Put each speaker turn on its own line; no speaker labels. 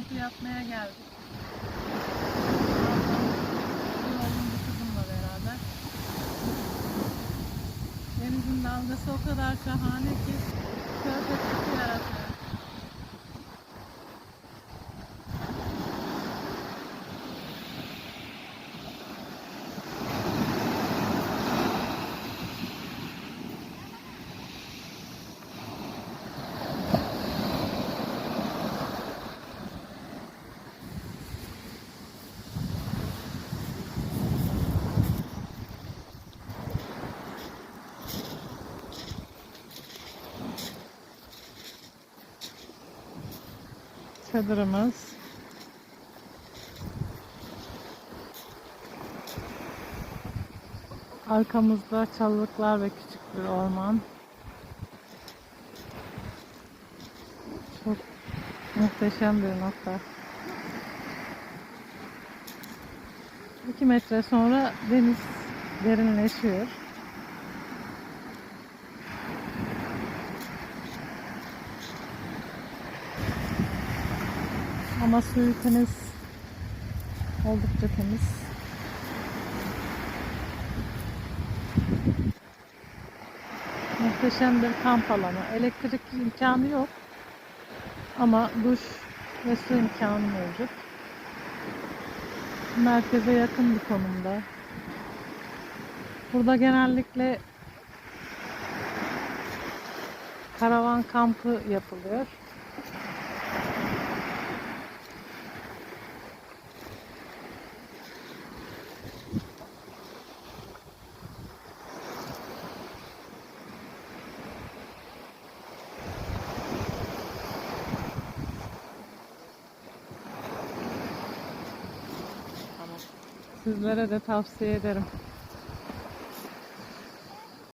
kampı yapmaya geldik. Birazdan bir kızımla beraber. Denizin dalgası o kadar şahane ki körpe çok yaratıyor. Çadırımız. Arkamızda çalılıklar ve küçük bir orman. Çok muhteşem bir nokta. 2 metre sonra deniz derinleşiyor. Ama suyu temiz. Oldukça temiz. Muhteşem bir kamp alanı. Elektrik imkanı yok. Ama duş ve su imkanı mevcut. Merkeze yakın bir konumda. Burada genellikle karavan kampı yapılıyor. Sizlere de tavsiye ederim.